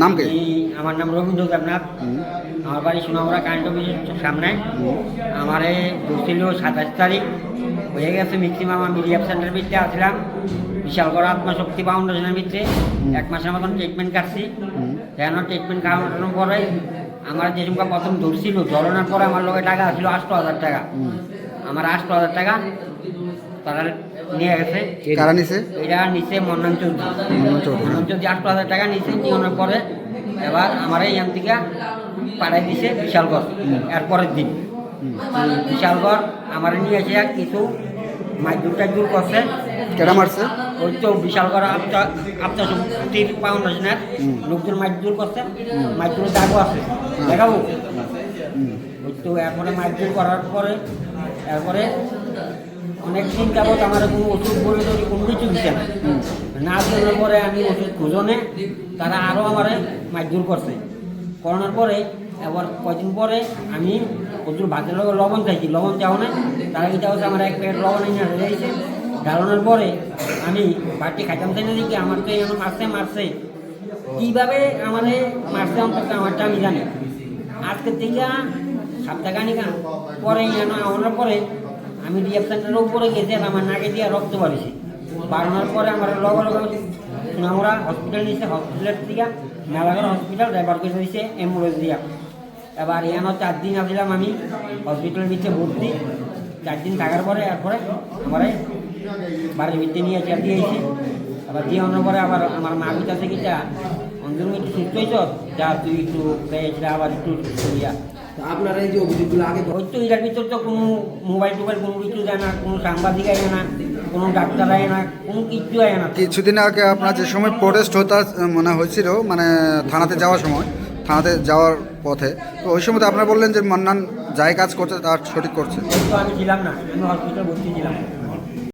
নাম কি? আমার নাম রবীন্দ্র দেবনাথ। আমার বাড়ি সোনামুড়া কারেন্ট অফিসের সামনে। আমার ছিল সাতাশ তারিখ। হয়ে গেছে ম্যাক্সিমাম আমি রিহাব সেন্টার ভিতরে আসলাম বিশালগড় আত্মশক্তি ফাউন্ডেশনের ভিতরে এক মাসের মতন ট্রিটমেন্ট কাটছি। কেন ট্রিটমেন্ট খাওয়ানোর পরে আমার যে সময় প্রথম ধরছিল ধরানোর পরে আমার লোকের টাকা ছিল আষ্ট হাজার টাকা। আমার আষ্ট হাজার টাকা তারা নিয়ে গেছে কারা নিছে? এটা নিচে মন্নান চৌধুরী। মন্নান চৌধুরী। আষ্ট হাজার টাকা নিচে নিয়নের পরে এবার আমার এইখান থেকে পাঠাই দিছে বিশালগড় এরপরের দিন। বিশালগড় আমার নিয়ে এসে কিছু মাইদুর টাইদুর করছে। কেডা মারছে? ওই তো বিশালগড় আপটা আপটা শক্তির ফাউন্ডেশনের। লোকজন মাইদুর করছে মাইদুরের দাগও আছে। দেখাবো? ওই তো এরপরে মাইগ্রেট করার পরে এরপরে অনেক দিন যাবত আমার কোনো ওষুধ বলে তৈরি কোনো কিছু দিচ্ছে না। না দেওয়ার পরে আমি ওষুধ খুঁজনে তারা আরও আমার মাইগ্রেট করছে। করানোর পরে এবার কদিন পরে আমি প্রচুর ভাতের লগে লবণ চাইছি লবণ চাও না তারা কি চাও আমার এক প্লেট লবণ এনে রেখেছে ঢালানোর পরে আমি বাড়তি খাইতাম চাই না দেখি আমার তো এমন মারছে মারছে। কীভাবে আমার মারছে অন্তত আমারটা আমি জানি আজকে থেকে সপ্তাহখানিক পরে যেন আনার পরে আমি রিয়াব সেন্টারের উপরে গেছি আমার নাকে দিয়ে রক্ত বাড়িছি। বাড়ানোর পরে আমার লগে লগে আমরা হসপিটাল নিয়েছে হসপিটালের দিয়া, মেলাঘর হসপিটাল রেফার করে দিয়েছে অ্যাম্বুলেন্স দিয়া। এবার এখানে চার দিন আসলাম আমি হসপিটালের ভিতরে ভর্তি। চার দিন থাকার পরে এরপরে আমার বাড়ির ভিতরে নিয়ে চার দিয়েছি আবার দিয়ে আনার পরে আবার আমার মা পিতা থেকে যা অঞ্জন একটু সুস্থ হয়েছ যা, তুই একটু আবার একটু হইয়া। আপনারা এই যে অভিযোগগুলো আগে ওই তো এটার ভিতর তো কোনো মোবাইল টোবাইল কোনো কিছু যায় না কোনো সাংবাদিক আয় না কোনো ডাক্তার আয় না কোনো কিছু আয় না। কিছুদিন আগে আপনার যে সময় প্রোটেস্ট হতা মানে হয়েছিল মানে থানাতে যাওয়ার সময় থানাতে যাওয়ার পথে তো ওই সময় তো আপনারা বললেন যে মান্নান যাই কাজ করছে তার সঠিক করছে। আমি ছিলাম না আমি হসপিটাল ভর্তি ছিলাম।